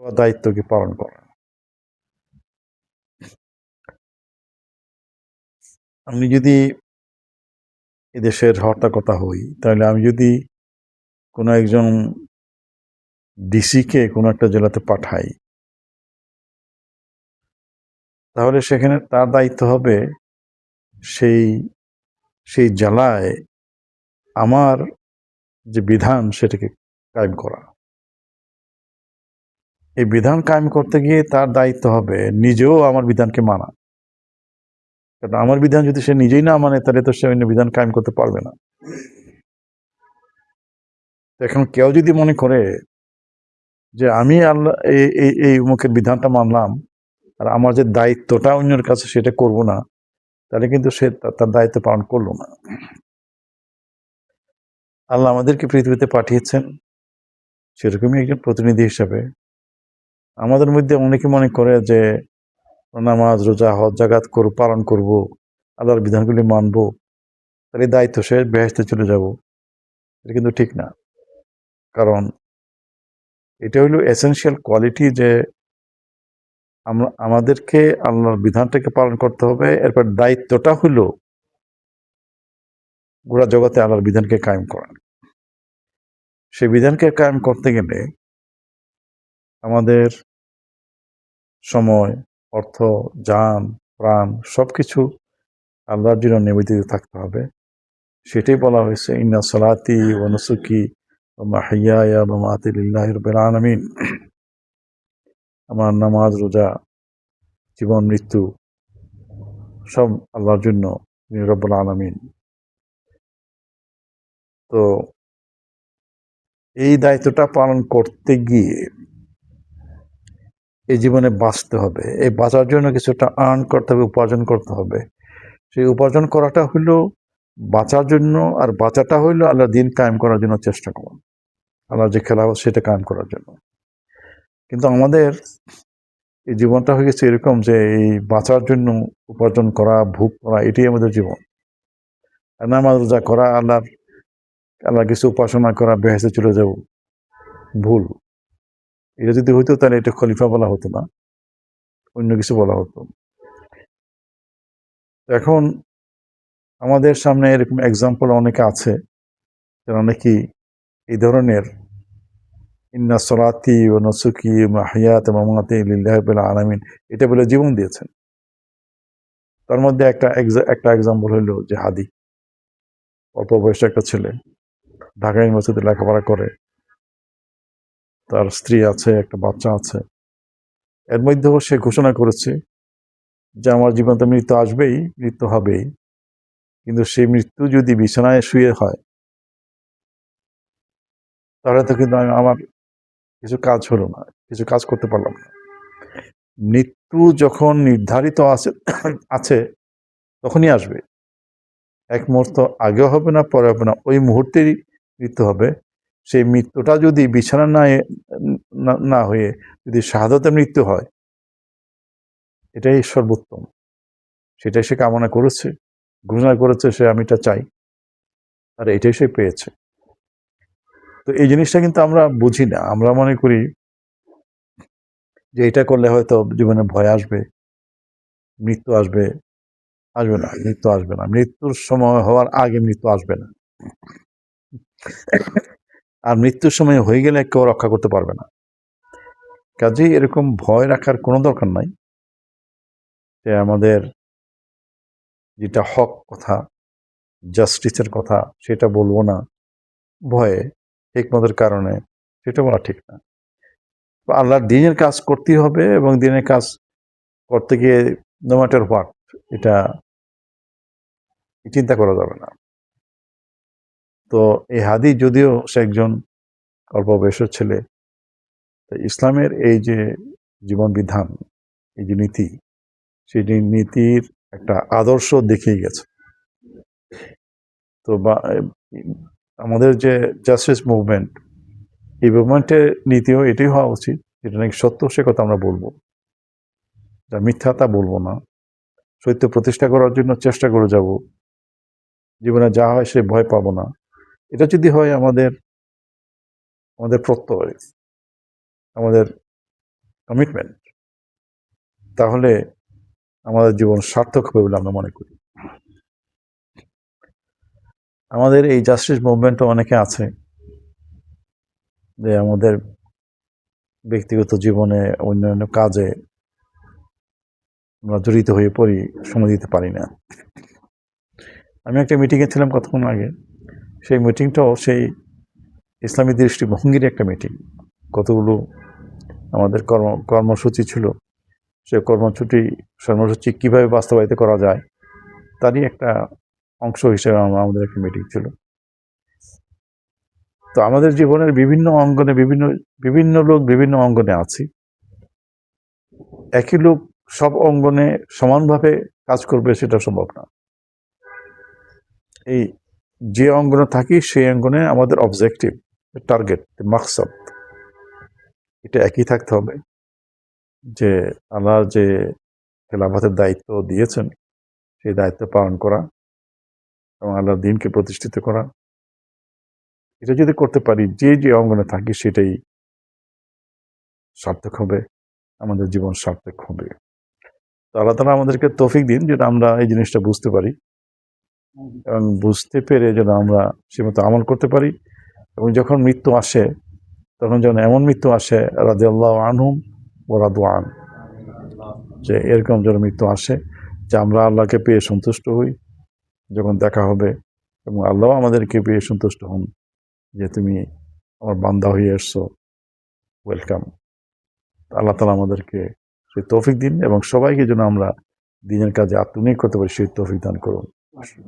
দায়িত্বকে পালন করা। আমি যদি এদেশের হর্তাকর্তা হই, তাহলে আমি যদি কোনো একজন ডিসিকে কোনো একটা জেলাতে পাঠাই, তাহলে সেখানে তার দায়িত্ব হবে সেই সেই জেলায় আমার যে বিধান সেটাকে কায়েম করা। এই বিধান কায়েম করতে গিয়ে তার দায়িত্ব হবে, নিজেও আমার বিধানকে মানা। কারণ আমার বিধান যদি সে নিজেই না মানে তাহলে তো সে অন্য বিধান কায়েম করতে পারবে না। এখন কেউ যদি মনে করে যে আমি আল্লাহ, এই এই মুখের বিধানটা মানলাম, আর আমার যে দায়িত্বটা অন্যের কাছে সেটা করব না, তাহলে কিন্তু সে তার দায়িত্ব পালন করল না। আল্লাহ আমাদেরকে পৃথিবীতে পাঠিয়েছেন, সেরকমই একজন প্রতিনিধি হিসাবে। আমাদের মধ্যে অনেকে মনে করে যে নামাজ, রোজা, হজ জাগাত করব, পালন করব, আল্লাহর বিধানগুলি মানব, তাহলে দায়িত্ব সে বেহেস্তে চলে যাব। এটা কিন্তু ঠিক না। কারণ এটা হলো এসেনশিয়াল কোয়ালিটি যে আমরা, আমাদেরকে আল্লাহর বিধানটাকে পালন করতে হবে, এরপর দায়িত্বটা হলো গোড়া জগতে আল্লাহর বিধানকে কায়েম করা। সেই বিধানকে কায়েম করতে গেলে আমাদের সময়, অর্থ, যান, প্রাণ সব কিছু আল্লাহর জন্য নিবেদিত থাকতে হবে। সেটাই বলা হয়েছে, ইন্না সলাতি ও নসুকি মাহিয়া বা মাতিল্লাহ রবিল আমার নামাজ, রোজা, জীবন, মৃত্যু সব আল্লাহর জন্য তিনি রব্বুল আলমিন। তো এই দায়িত্বটা পালন করতে গিয়ে এই জীবনে বাঁচতে হবে। এই বাঁচার জন্য কিছুটা আর্ন করতে হবে, উপার্জন করতে হবে। সেই উপার্জন করাটা হলো বাঁচার জন্য আর বাঁচাটা হইল আল্লাহ দিন কায়েম করার জন্য চেষ্টা করুন আল্লাহ যে খেলা সেটা কায়েম করার জন্য। কিন্তু আমাদের এই জীবনটা হয়ে গেছে এরকম যে এই বাঁচার জন্য উপার্জন করা, ভোগ করা, এটাই আমাদের জীবন। আর নামাজ রোজা করা, আল্লাহর আল্লাহ কিছু উপাসনা করা বেহেসে চলে যাব ভুল। এটা যদি হইতো তাহলে এটা খলিফা বলা হতো না। অন্য কিছু বলা হতো। এখন আমাদের সামনে এরকম এক্সাম্পল অনেকে আছে, যারা নাকি এই ধরনের, ইন্না সলাতি ও নসুকি মাহিয়াত মামাতি লিল্লাহিল আলামিন এটা বলে জীবন দিয়েছেন। তার মধ্যে একটা একটা এক্সাম্পল হইল যে হাদি অল্প বয়সে একটা ছেলে ঢাকা ইউনিভার্সিটিতে লেখাপড়া করে। তার স্ত্রী আছে, একটা বাচ্চা আছে। এর মধ্যেও সে ঘোষণা করেছে যে আমার জীবনে মৃত্যু আসবেই, মৃত্যু হবেই। কিন্তু সেই মৃত্যু যদি বিছানায় শুয়ে হয়, তাহলে তো কিন্তু আমি- আমার কিছু কাজ হলো না, কিছু কাজ করতে পারলাম না। মৃত্যু যখন নির্ধারিত আছে আছে, তখনই আসবে। এক মুহূর্ত আগেও হবে না, পরে হবে না। ওই মুহূর্তেই মৃত্যু হবে। সেই মৃত্যুটা যদি বিছানা না, না- হয়ে যদি শাহাদতে মৃত্যু হয়, এটাই সর্বোত্তম। সেটাই সে কামনা করেছে, ঘোষণা করেছে সে আমি এটা চাই। আর এটাই সে পেয়েছে। তো এই জিনিসটা কিন্তু আমরা বুঝি না। আমরা মনে করি যে এটা করলে হয়তো জীবনে ভয় আসবে, মৃত্যু আসবে আসবে না, মৃত্যু আসবে না। মৃত্যুর সময় হওয়ার আগে মৃত্যু আসবে না। আর মৃত্যুর সময় হয়ে গেলে কেউ রক্ষা করতে পারবে না। কাজেই এরকম ভয় রাখার কোনো দরকার নাই। যে আমাদের যেটা হক কথা, জাস্টিসের কথা সেটা বলব না। ভয়ে, হিকমতের কারণে সেটা বলা ঠিক না। আল্লাহর দিনের কাজ করতেই হবে এবং দিনের কাজ করতে গিয়ে নো ম্যাটার হোয়াট এটা চিন্তা করা যাবে না। তো এই হাদি যদিও সে একজন অল্প বয়সের ছেলে ইসলামের এই যে জীবন বিধান এই যে নীতি সেই নীতির একটা আদর্শ দেখিয়ে গেছে। তো বা আমাদের যে জাস্টিস মুভমেন্ট এই মুভমেন্টের নীতিও এটাই হওয়া উচিত, যেটা নাকি সত্য সে কথা আমরা বলব। যা মিথ্যা তা বলব না। সত্য প্রতিষ্ঠা করার জন্য চেষ্টা করে যাব। জীবনে যা হয় সে ভয় পাবো না। এটা যদি হয় আমাদের আমাদের প্রত্যয় আমাদের কমিটমেন্ট তাহলে আমাদের জীবন সার্থক হবে বলে আমরা মনে করি। আমাদের এই জাস্টিস মুভমেন্টও অনেকে আছে যে আমাদের ব্যক্তিগত জীবনে অন্যান্য কাজে আমরা জড়িত হয়ে পড়ি, সময় দিতে পারি না। আমি একটা মিটিংয়ে ছিলাম কতক্ষণ আগে? সেই মিটিংটাও সেই ইসলামী দৃষ্টিভঙ্গির একটা মিটিং কতগুলো আমাদের কর্ম, কর্মসূচি ছিল। সে কর্মসূচি কর্মসূচি কীভাবে বাস্তবায়িত করা যায়, তারই একটা অংশ হিসেবে আমাদের একটা মিটিং ছিল। তো আমাদের জীবনের বিভিন্ন অঙ্গনে, বিভিন্ন বিভিন্ন লোক বিভিন্ন অঙ্গনে আছি। একই লোক সব অঙ্গনে সমানভাবে কাজ করবে সেটা সম্ভব না। এই যে অঙ্গনে থাকি, সেই অঙ্গনে আমাদের অবজেক্টিভ টার্গেট মাকসাদ এটা একই থাকতে হবে। যে আল্লাহ যে খেলাফতের দায়িত্ব দিয়েছেন, সেই দায়িত্ব পালন করা এবং আল্লাহর দিনকে প্রতিষ্ঠিত করা। এটা যদি করতে পারি, যে যে অঙ্গনে থাকি, সেটাই সার্থক হবে, আমাদের জীবন সার্থক হবে। তো আল্লাহ তালা আমাদেরকে তৌফিক দিন যেটা আমরা এই জিনিসটা বুঝতে পারি। এবং বুঝতে পেরে যেন আমরা সে মতো আমল করতে পারি। এবং যখন মৃত্যু আসে, তখন যেন এমন মৃত্যু আসে রাজে আল্লাহ আনহুম ও রাদু আন। যে এরকম যেন মৃত্যু আসে, যে আমরা আল্লাহকে পেয়ে সন্তুষ্ট হই, যখন দেখা হবে। এবং আল্লাহ আমাদেরকে পেয়ে সন্তুষ্ট হন, যে তুমি আমার বান্দা হয়ে এসছো। ওয়েলকাম। আল্লাহ তালা আমাদেরকে সেই তৌফিক দিন এবং সবাইকে যেন আমরা দিনের কাজে আত্মনিয়োগ করতে পারি, সেই তৌফিক দান করুন। 二十